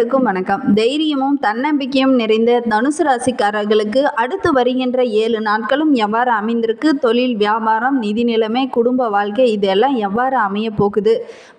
அனைவருக்கும் வணக்கம். தைரியமும் தன்னம்பிக்கையும் நிறைந்த தனுசு ராசிக்காரர்களுக்கு அடுத்து வருகின்ற ஏழு நாட்களும் எவ்வாறு அமைந்திருக்கு? தொழில் வியாபாரம் நிதி நிலைமை குடும்ப வாழ்க்கை இதெல்லாம் எவ்வாறு அமைய போகுது?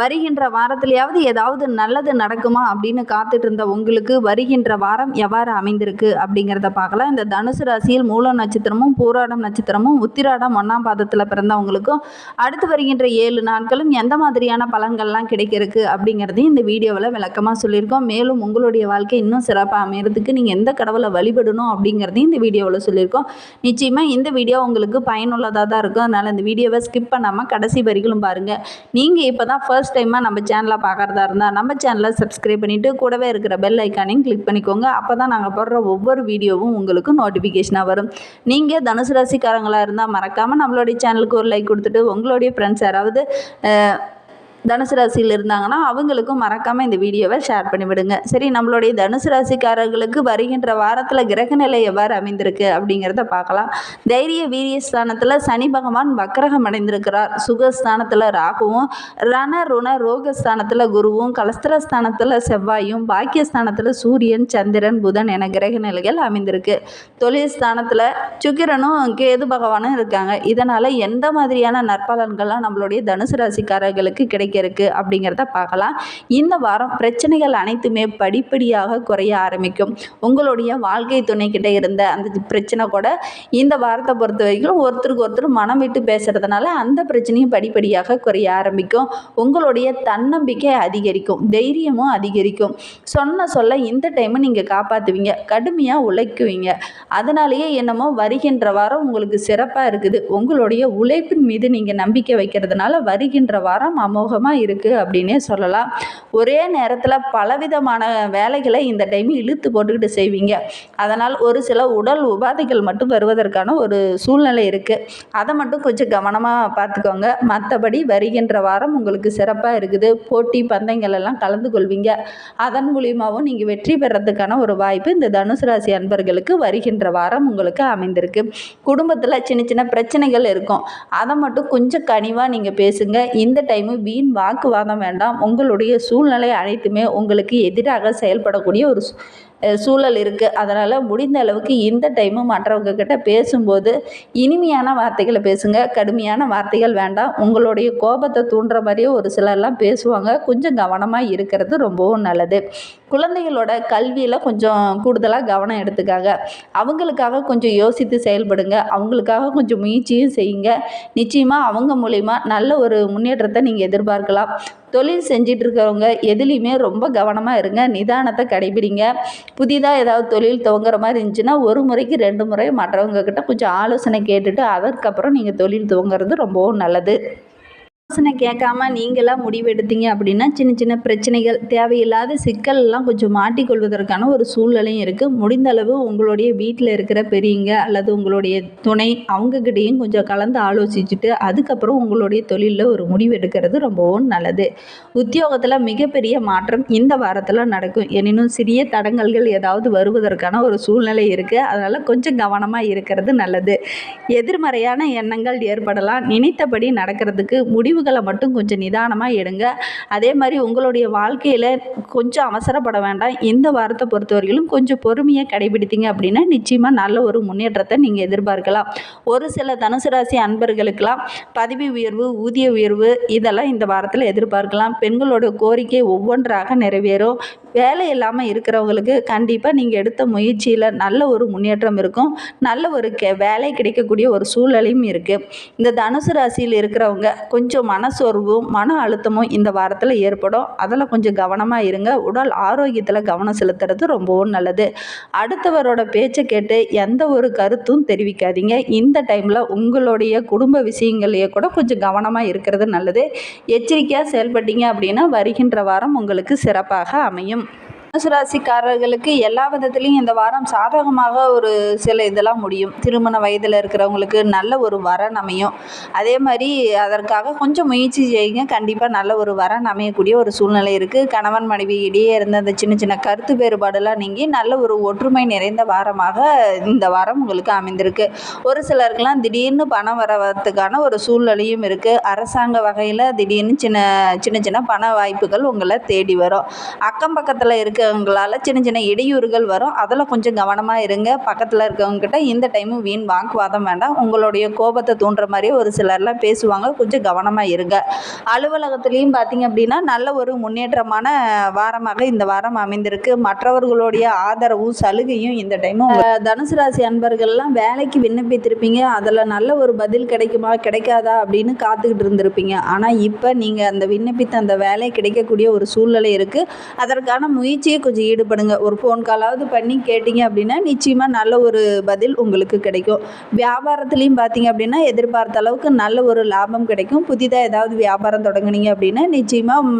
வருகின்ற வாரத்திலேயாவது ஏதாவது நல்லது நடக்குமா? அப்படின்னு காத்துட்டு இருந்த உங்களுக்கு வருகின்ற வாரம் எவ்வாறு அமைந்திருக்கு? அப்படிங்கிறத பார்க்கலாம். இந்த தனுசு ராசியில் மூல நட்சத்திரமும் பூராடம் நட்சத்திரமும் உத்திராடம் ஒன்றாம் பாதத்தில் பிறந்தவங்களுக்கும் அடுத்து வருகின்ற ஏழு நாட்களும் எந்த மாதிரியான பலன்கள்லாம் கிடைக்கிறதுக்கு அப்படிங்கிறதையும் இந்த வீடியோவில் விளக்கமாக சொல்லியிருக்கோம். மேலும் உங்களுடைய வாழ்க்கை இன்னும் சிறப்பாக அமையறதுக்கு நீங்கள் எந்த கடவுளை வழிபடணும் அப்படிங்கிறதையும் இந்த வீடியோவில் சொல்லியிருக்கோம். நிச்சயமாக இந்த வீடியோ உங்களுக்கு பயனுள்ளதாக தான் இருக்கும். அதனால் இந்த வீடியோவை ஸ்கிப் பண்ணாமல் கடைசி வரிகளும் பாருங்கள் நீங்கள் இப்போ தான் ஃபர்ஸ்ட் டைமாக நம்ம சேனலை பார்க்குறதா இருந்தால் நம்ம சேனலை சப்ஸ்கிரைப் பண்ணிவிட்டு கூடவே இருக்கிற பெல் ஐக்கானையும் கிளிக் பண்ணிக்கோங்க. அப்போ தான் நாங்கள் போடுற ஒவ்வொரு வீடியோவும் உங்களுக்கு நோட்டிஃபிகேஷனாக வரும். நீங்கள் தனுசு ராசிக்காரங்களாக இருந்தால் மறக்காமல் நம்மளுடைய சேனலுக்கு ஒரு லைக் கொடுத்துட்டு உங்களுடைய ஃப்ரெண்ட்ஸ் யாராவது தனுசு ராசியில் இருந்தாங்கன்னா அவங்களுக்கும் மறக்காமல் இந்த வீடியோவை ஷேர் பண்ணிவிடுங்க. சரி நம்மளுடைய தனுசு ராசிக்காரர்களுக்கு வருகின்ற வாரத்தில் கிரகநிலை எவ்வாறு அமைந்திருக்கு அப்படிங்கிறத பார்க்கலாம். தைரிய வீரிய ஸ்தானத்தில் சனி பகவான் வக்கரகம் அடைந்திருக்கிறார். சுகஸ்தானத்தில் ராகுவும் ரண ருண ரோகஸ்தானத்தில் குருவும் கலஸ்திரஸ்தானத்தில் செவ்வாயும் பாக்கியஸ்தானத்தில் சூரியன் சந்திரன் புதன் என கிரக நிலைகள் அமைந்திருக்கு. தொழில் ஸ்தானத்தில் சுக்கிரனும் கேது பகவானும் இருக்காங்க. இதனால் எந்த மாதிரியான நற்பலன்கள்லாம் நம்மளுடைய தனுசு ராசிக்காரர்களுக்கு கிடைக்கும் கிடைக்க இருக்கு அப்படிங்கிறத பார்க்கலாம். இந்த வாரம் பிரச்சனைகள் அனைத்துமே படிப்படியாக குறைய ஆரம்பிக்கும். உங்களுடைய வாழ்க்கை துணைக்கிட்ட இருந்த அந்த பிரச்சனை கூட இந்த வாரத்தை பொறுத்த வரைக்கும் ஒருத்தருக்கு ஒருத்தர் மனம் விட்டு பேசுகிறதுனால அந்த பிரச்சனையும் படிப்படியாக குறைய ஆரம்பிக்கும். உங்களுடைய தன்னம்பிக்கை அதிகரிக்கும் தைரியமும் அதிகரிக்கும். சொன்ன சொல்ல இந்த டைமை நீங்கள் காப்பாற்றுவீங்க கடுமையாக உழைக்குவீங்க. அதனாலேயே என்னமோ வருகின்ற வாரம் உங்களுக்கு சிறப்பாக இருக்குது. உங்களுடைய உழைப்பின் மீது நீங்கள் நம்பிக்கை வைக்கிறதுனால வருகின்ற வாரம் அமோகம் அமோகமாக இருக்குது அப்படின்னே சொல்லலாம். ஒரே நேரத்தில் பலவிதமான வேலைகளை இந்த டைம் இழுத்து போட்டுக்கிட்டு செய்வீங்க. அதனால் ஒரு சில உடல் உபாதைகள் மட்டும் வருவதற்கான ஒரு சூழ்நிலை இருக்குது அதை மட்டும் கொஞ்சம் கவனமாக பார்த்துக்கோங்க. மற்றபடி வருகின்ற வாரம் உங்களுக்கு சிறப்பாக இருக்குது. போட்டி பந்தயங்கள் எல்லாம் கலந்து கொள்வீங்க. அதன் மூலியமாகவும் நீங்கள் வெற்றி பெறத்துக்கான ஒரு வாய்ப்பு இந்த தனுசு ராசி அன்பர்களுக்கு வருகின்ற வாரம் உங்களுக்கு அமைந்திருக்கு. குடும்பத்தில் சின்ன சின்ன பிரச்சனைகள் இருக்கும். அதை மட்டும் கொஞ்சம் கனிவாக நீங்கள் பேசுங்க. இந்த டைமு வீண் வாக்குவாதம் வேண்டாம். உங்களுடைய சூழ்நிலை அனைத்துமே உங்களுக்கு எதிராக செயல்படக்கூடிய ஒரு சூழல் இருக்குது அதனால் முடிந்த அளவுக்கு இந்த டைமு மற்றவங்க கிட்ட பேசும்போது இனிமையான வார்த்தைகளை பேசுங்க. கடுமையான வார்த்தைகள் வேண்டாம். உங்களுடைய கோபத்தை தூண்டுற மாதிரியே ஒரு சிலர்லாம் பேசுவாங்க. கொஞ்சம் கவனமாக இருக்கிறது ரொம்பவும் நல்லது. குழந்தைகளோட கல்வியில் கொஞ்சம் கூடுதலாக கவனம் எடுத்துக்காங்க. அவங்களுக்காக கொஞ்சம் யோசித்து செயல்படுங்க. அவங்களுக்காக கொஞ்சம் முயற்சியும் செய்யுங்க. நிச்சயமாக அவங்க மூலிமா நல்ல ஒரு முன்னேற்றத்தை நீங்கள் எதிர்பார்க்கலாம். தொழில் செஞ்சிட்டு இருக்கிறவங்க எதுலேயுமே ரொம்ப கவனமாக இருங்க நிதானத்தை கடைபிடிங்க. புதிதாக ஏதாவது தொழில் துவங்குற மாதிரி இருந்துச்சுன்னா ஒரு முறைக்கு ரெண்டு முறை மற்றவங்க கிட்ட கொஞ்சம் ஆலோசனை கேட்டுட்டு அதற்கப்புறம் நீங்கள் தொழில் துவங்குறது ரொம்பவும் நல்லது. யோசனை கேட்காம நீங்களாக முடிவெடுத்தீங்க அப்படின்னா சின்ன சின்ன பிரச்சனைகள் தேவையில்லாத சிக்கல்லாம் கொஞ்சம் மாட்டிக்கொள்வதற்கான ஒரு சூழ்நிலையும் இருக்குது முடிந்த அளவு உங்களுடைய வீட்டில் இருக்கிற பெரியவங்க அல்லது உங்களுடைய துணை அவங்கக்கிட்டேயும் கொஞ்சம் கலந்து ஆலோசிச்சுட்டு அதுக்கப்புறம் உங்களுடைய தொழிலில் ஒரு முடிவு எடுக்கிறது ரொம்பவும் நல்லது. உத்தியோகத்தில் மிகப்பெரிய மாற்றம் இந்த வாரத்தில் நடக்கும். எனினும் சிறிய தடங்கல்கள் ஏதாவது வருவதற்கான ஒரு சூழ்நிலை இருக்குது அதனால் கொஞ்சம் கவனமாக இருக்கிறது நல்லது. எதிர்மறையான எண்ணங்கள் ஏற்படலாம். நினைத்தபடி நடக்கிறதுக்கு முடிவு முடிவுகளை மட்டும் கொஞ்சம் நிதானமாக எடுங்க. அதே மாதிரி உங்களுடைய வாழ்க்கையில் கொஞ்சம் அவசரப்பட வேண்டாம். இந்த வாரத்தை பொறுத்தவரையிலும் கொஞ்சம் பொறுமையை கடைபிடித்தீங்க அப்படின்னா நிச்சயமாக நல்ல ஒரு முன்னேற்றத்தை நீங்கள் எதிர்பார்க்கலாம். ஒரு சில தனுசு ராசி அன்பர்களுக்கெல்லாம் பதவி உயர்வு ஊதிய உயர்வு இதெல்லாம் இந்த வாரத்தில் எதிர்பார்க்கலாம். பெண்களோட கோரிக்கை ஒவ்வொன்றாக நிறைவேறும். வேலை இல்லாமல் இருக்கிறவங்களுக்கு கண்டிப்பாக நீங்கள் எடுத்த முயற்சியில் நல்ல ஒரு முன்னேற்றம் இருக்கும். நல்ல ஒரு கெ வேலை கிடைக்கக்கூடிய ஒரு சூழ்நிலையும் இருக்குது இந்த தனுசு ராசியில் இருக்கிறவங்க கொஞ்சம் மனசோர்வும் மன அழுத்தமும் இந்த வாரத்தில் ஏற்படும். அதில் கொஞ்சம் கவனமாக இருங்க. உடல் ஆரோக்கியத்தில் கவனம் செலுத்துறது ரொம்பவும் நல்லது. அடுத்தவரோட பேச்சை கேட்டு எந்த ஒரு கருத்தும் தெரிவிக்காதீங்க. இந்த டைமில் உங்களுடைய குடும்ப விஷயங்களையே கூட கொஞ்சம் கவனமாக இருக்கிறது நல்லது. எச்சரிக்கையாக செயல்பட்டீங்க அப்படின்னா வருகின்ற வாரம் உங்களுக்கு சிறப்பாக அமையும். தனுசு ராசிக்காரர்களுக்கு எல்லா விதத்துலையும் இந்த வாரம் சாதகமாக ஒரு சில இதெல்லாம் முடியும். திருமண வயதில் இருக்கிறவங்களுக்கு நல்ல ஒரு வரன் அமையும். அதே மாதிரி அதற்காக கொஞ்சம் முயற்சி செய்யுங்க. கண்டிப்பாக நல்ல ஒரு வரன் அமையக்கூடிய ஒரு சூழ்நிலை இருக்குது கணவன் மனைவி இடையே இருந்த அந்த சின்ன சின்ன கருத்து வேறுபாடெல்லாம் நீங்கி நல்ல ஒரு ஒற்றுமை நிறைந்த வாரமாக இந்த வாரம் உங்களுக்கு அமைந்திருக்கு. ஒரு சிலருக்கெல்லாம் திடீர்னு பணம் வரத்துக்கான ஒரு சூழ்நிலையும் இருக்குது அரசாங்க வகையில் திடீர்னு சின்ன சின்ன சின்ன பண வாய்ப்புகள் உங்களை தேடி வரும். அக்கம் பக்கத்தில் இருக்க இருக்கவங்களால சின்ன சின்ன இடையூறுகள் வரும். அதில் கொஞ்சம் கவனமாக இருங்க. பக்கத்தில் இருக்கவங்ககிட்ட இந்த டைமும் வீண் வாக்குவாதம் வேண்டாம். உங்களுடைய கோபத்தை தூண்டுற மாதிரி ஒரு சிலர்லாம் பேசுவாங்க. கொஞ்சம் கவனமாக இருங்க. அலுவலகத்துலேயும் பார்த்தீங்க அப்படின்னா நல்ல ஒரு முன்னேற்றமான வாரமாக இந்த வாரம் அமைந்திருக்கு. மற்றவர்களுடைய ஆதரவும் சலுகையும் இந்த டைமும் தனுசு ராசி அன்பர்கள்லாம் வேலைக்கு விண்ணப்பித்திருப்பீங்க. அதில் நல்ல ஒரு பதில் கிடைக்குமா கிடைக்காதா அப்படின்னு காத்துக்கிட்டு இருந்திருப்பீங்க. ஆனால் இப்போ நீங்கள் அந்த விண்ணப்பித்த அந்த வேலை கிடைக்கக்கூடிய ஒரு சூழ்நிலை இருக்குது அதற்கான முயற்சி முயற்சியை கொஞ்சம் ஈடுபடுங்க. ஒரு ஃபோன் காலாவது பண்ணி கேட்டிங்க அப்படின்னா நிச்சயமாக நல்ல ஒரு பதில் உங்களுக்கு கிடைக்கும். வியாபாரத்துலேயும் பார்த்தீங்க அப்படின்னா எதிர்பார்த்த அளவுக்கு நல்ல ஒரு லாபம் கிடைக்கும். புதிதாக ஏதாவது வியாபாரம் தொடங்குனீங்க அப்படின்னா நிச்சயமாக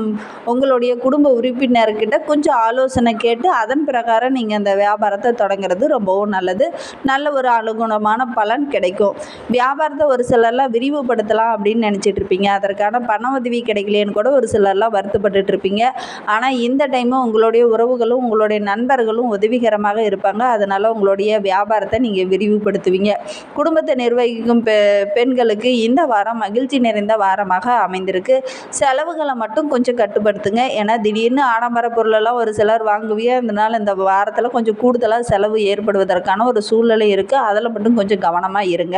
உங்களுடைய குடும்ப உறுப்பினர்கிட்ட கொஞ்சம் ஆலோசனை கேட்டு அதன் பிரகாரம் நீங்கள் அந்த வியாபாரத்தை தொடங்குறது ரொம்பவும் நல்லது. நல்ல ஒரு அனுகுணமான பலன் கிடைக்கும். வியாபாரத்தை ஒரு சிலர்லாம் விரிவுபடுத்தலாம் அப்படின்னு நினச்சிட்டு இருப்பீங்க. அதற்கான பண உதவி கிடைக்கலையேன்னு கூட ஒரு சிலர்லாம் வருத்தப்பட்டுட்டு இருப்பீங்க. ஆனால் இந்த டைமும் உங்களுடைய உறவுகளும் உங்களுடைய நண்பர்களும் உதவிகரமாக இருப்பாங்க. அதனால் உங்களுடைய வியாபாரத்தை நீங்கள் விரிவுபடுத்துவீங்க. குடும்பத்தை நிர்வகிக்கும் பெ பெண்களுக்கு இந்த வாரம் மகிழ்ச்சி நிறைந்த வாரமாக அமைந்திருக்கு. செலவுகளை மட்டும் கொஞ்சம் கட்டுப்படுத்துங்க. ஏன்னா திடீர்னு ஆடம்பர பொருளெல்லாம் ஒரு சிலர் வாங்குவீங்க அதனால் இந்த வாரத்தில் கொஞ்சம் கூடுதலாக செலவு ஏற்படுவதற்கான ஒரு சூழ்நிலை இருக்குது அதில் மட்டும் கொஞ்சம் கவனமாக இருங்க.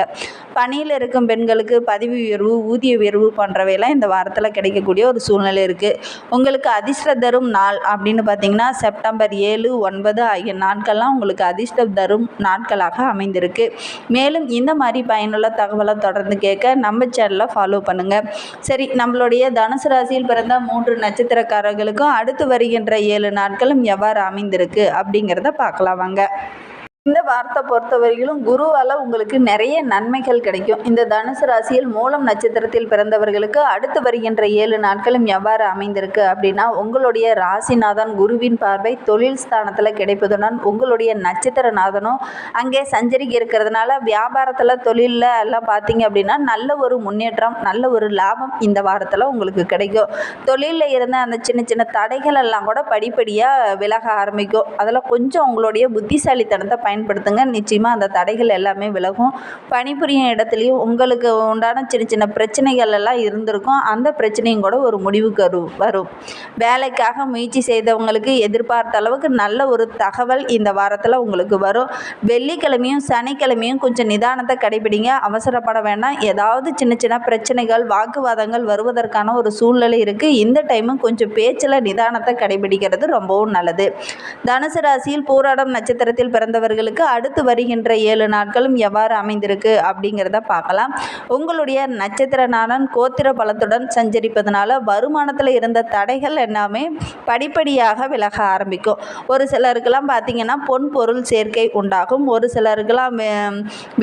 பணியில் இருக்கும் பெண்களுக்கு பதவி உயர்வு ஊதிய உயர்வு போன்றவையெல்லாம் இந்த வாரத்தில் கிடைக்கக்கூடிய ஒரு சூழ்நிலை இருக்குது உங்களுக்கு அதிர்ஷ்ட தரும் நாள் அப்படின்னு பார்த்தீங்கன்னா செப்டம்பர் ஏழு ஒன்பது ஆகிய நாட்கள்லாம் உங்களுக்கு அதிர்ஷ்டம் தரும் நாட்களாக அமைந்திருக்கு. மேலும் இந்த மாதிரி பயனுள்ள தகவலை தொடர்ந்து கேட்க நம்ம சேனலை ஃபாலோ பண்ணுங்கள் சரி நம்மளுடைய தனுசு ராசியில் பிறந்த மூன்று நட்சத்திரக்காரர்களுக்கும் அடுத்து வருகின்ற ஏழு நாட்களும் எவ்வாறு அமைந்திருக்கு அப்படிங்கிறத பார்க்கலாம் வாங்க. இந்த வார்த்தை பொறுத்தவரையிலும் குருவால் உங்களுக்கு நிறைய நன்மைகள் கிடைக்கும். இந்த தனுசு ராசியில் மூலம் நட்சத்திரத்தில் பிறந்தவர்களுக்கு அடுத்து வருகின்ற ஏழு நாட்களும் எவ்வாறு அமைந்திருக்கு அப்படின்னா உங்களுடைய ராசிநாதன் குருவின் பார்வை தொழில் ஸ்தானத்தில் கிடைப்பதுடன் உங்களுடைய நட்சத்திரநாதனும் அங்கே சஞ்சரிக்க இருக்கிறதுனால வியாபாரத்தில் தொழிலில் எல்லாம் பார்த்தீங்க அப்படின்னா நல்ல ஒரு முன்னேற்றம் நல்ல ஒரு லாபம் இந்த வாரத்தில் உங்களுக்கு கிடைக்கும். தொழிலில் இருந்த அந்த சின்ன சின்ன தடைகள் எல்லாம் கூட படிப்படியாக விலக ஆரம்பிக்கும். அதில் கொஞ்சம் உங்களுடைய புத்திசாலித்தனத்தை பயன்படுத்துங்க. நிச்சயமாக அந்த தடைகள் எல்லாமே விலகும். பணிபுரியும் இடத்துலையும் உங்களுக்கு உண்டான சின்ன சின்ன பிரச்சனைகள் எல்லாம் இருந்திருக்கும். அந்த பிரச்சனையும் கூட ஒரு முடிவுக்கு வரும். வேலைக்காக முயற்சி செய்தவங்களுக்கு எதிர்பார்த்த அளவுக்கு நல்ல ஒரு தகவல் இந்த வாரத்தில் உங்களுக்கு வரும். வெள்ளிக்கிழமையும் சனிக்கிழமையும் கொஞ்சம் நிதானத்தை கடைபிடிங்க. அவசரப்பட வேண்டாம். ஏதாவது சின்ன சின்ன பிரச்சனைகள் வாக்குவாதங்கள் வருவதற்கான ஒரு சூழ்நிலை இருக்குது இந்த டைமும் கொஞ்சம் பேச்சில் நிதானத்தை கடைபிடிக்கிறது ரொம்பவும் நல்லது. தனுசு ராசியில் போராடம் நட்சத்திரத்தில் உங்களுக்கு அடுத்து வருகின்ற ஏழு நாட்களும் எவ்வாறு அமைந்திருக்கு அப்படிங்கிறத பார்க்கலாம். உங்களுடைய நட்சத்திர நாளன் கோத்திர பலத்துடன் சஞ்சரிப்பதனால வருமானத்தில் இருந்த தடைகள் எல்லாமே படிப்படியாக விலக ஆரம்பிக்கும். ஒரு சிலருக்கெல்லாம் பார்த்தீங்கன்னா பொன் பொருள் சேர்க்கை உண்டாகும். ஒரு சிலருக்கெல்லாம்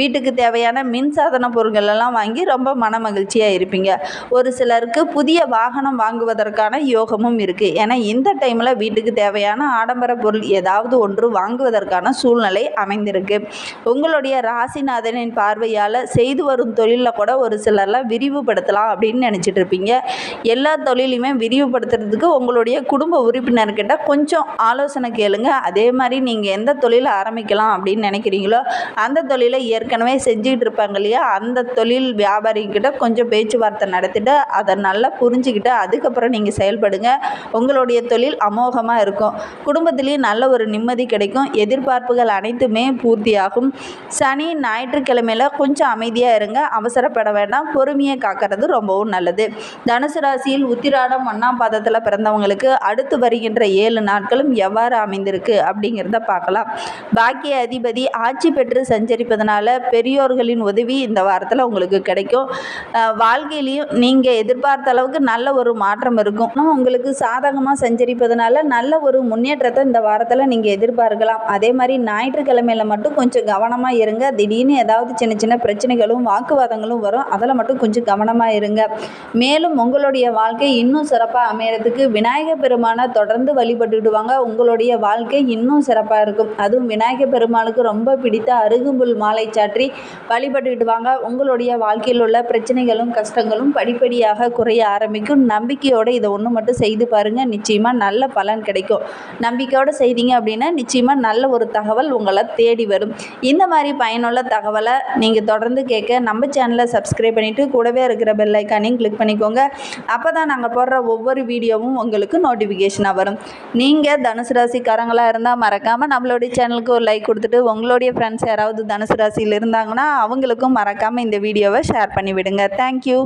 வீட்டுக்கு தேவையான மின்சாதன பொருட்கள் எல்லாம் வாங்கி ரொம்ப மன மகிழ்ச்சியாக இருப்பீங்க. ஒரு சிலருக்கு புதிய வாகனம் வாங்குவதற்கான யோகமும் இருக்குது ஏன்னா இந்த டைமில் வீட்டுக்கு தேவையான ஆடம்பர பொருள் ஏதாவது ஒன்று வாங்குவதற்கான சூழ்நிலை அமைந்திருக்கு. உங்களுடைய ராசிநாதனின் பார்வையால் செய்து வரும் தொழிலில் கூட ஒரு சிலர்லாம் விரிவுபடுத்தலாம் அப்படின்னு நினச்சிட்டு இருப்பீங்க. எல்லா தொழிலையுமே விரிவுபடுத்துறதுக்கு உங்களுடைய குடும்ப உறுப்பினர்கிட்ட கொஞ்சம் ஆலோசனை கேளுங்க. அதே மாதிரி நீங்கள் எந்த தொழிலை ஆரம்பிக்கலாம் அப்படின்னு நினைக்கிறீங்களோ அந்த தொழிலை ஏற்கனவே செஞ்சுக்கிட்டு இருப்பாங்க இல்லையா? அந்த தொழில் வியாபாரிகிட்ட கொஞ்சம் பேச்சுவார்த்தை நடத்திட்டு அதை நல்லா புரிஞ்சுக்கிட்டு அதுக்கப்புறம் நீங்கள் செயல்படுங்க. உங்களுடைய தொழில் அமோகமாக இருக்கும். குடும்பத்திலையும் நல்ல ஒரு நிம்மதி கிடைக்கும். எதிர்பார்ப்புகள் அனைத்துமே பூர்த்தியாகும். சனி ஞாயிற்றுக்கிழமையில கொஞ்சம் அமைதியாக இருங்க. அவசரப்பட வேண்டாம். பொறுமையை காக்கிறது ரொம்பவும் நல்லது. தனுசு ராசியில் உத்திராடம் ஒன்றாம் பாதத்தில் பிறந்தவங்களுக்கு அடுத்து வருகின்ற ஏழு நாட்களும் எவ்வாறு அமைந்திருக்கு அப்படிங்கிறத பார்க்கலாம். பாக்கிய அதிபதி ஆட்சி பெற்று சஞ்சரிப்பதனால பெரியோர்களின் உதவி இந்த வாரத்தில் உங்களுக்கு கிடைக்கும். வாழ்க்கையிலையும் நீங்கள் எதிர்பார்த்த அளவுக்கு நல்ல ஒரு மாற்றம் இருக்கும். உங்களுக்கு சாதகமாக சஞ்சரிப்பதனால நல்ல ஒரு முன்னேற்றத்தை இந்த வாரத்தில் நீங்கள் எதிர்பார்க்கலாம். அதே மாதிரி ஞாயிற்று ஞாயிற்றுக்கிழமையில மட்டும் கொஞ்சம் கவனமாக இருங்க. திடீர்னு ஏதாவது சின்ன சின்ன பிரச்சனைகளும் வாக்குவாதங்களும் வரும். அதில் மட்டும் கொஞ்சம் கவனமாக இருங்க. மேலும் உங்களுடைய வாழ்க்கை இன்னும் சிறப்பாக அமையறதுக்கு விநாயகர் பெருமானை தொடர்ந்து வழிபட்டுடுவாங்க உங்களுடைய வாழ்க்கை இன்னும் சிறப்பாக இருக்கும். அதுவும் விநாயகர் பெருமானுக்கு ரொம்ப பிடித்த அருகும்புல் மாலை சாற்றி வழிபட்டுடுவாங்க உங்களுடைய வாழ்க்கையில் உள்ள பிரச்சனைகளும் கஷ்டங்களும் படிப்படியாக குறைய ஆரம்பிக்கும். நம்பிக்கையோடு இதை ஒன்று மட்டும் செய்து பாருங்கள் நிச்சயமாக நல்ல பலன் கிடைக்கும். நம்பிக்கையோடு செய்தீங்க அப்படின்னா நிச்சயமாக நல்ல ஒரு தகவல் உங்கள் உங்களை தேடி வரும். இந்த மாதிரி பயனுள்ள தகவலை நீங்கள் தொடர்ந்து கேட்க நம்ம சேனலை சப்ஸ்கிரைப் பண்ணிவிட்டு கூடவே இருக்கிற பெல் ஐக்கானையும் கிளிக் பண்ணிக்கோங்க. அப்போ தான் நாங்கள் போடுற ஒவ்வொரு வீடியோவும் உங்களுக்கு நோட்டிஃபிகேஷனாக வரும். நீங்கள் தனுசு ராசிக்காரங்களாக இருந்தால் மறக்காமல் நம்மளுடைய சேனலுக்கு ஒரு லைக் கொடுத்துட்டு உங்களுடைய ஃப்ரெண்ட்ஸ் யாராவது தனுசு ராசியில் இருந்தாங்கன்னா அவங்களுக்கும் மறக்காமல் இந்த வீடியோவை ஷேர் பண்ணிவிடுங்க. தேங்க்யூ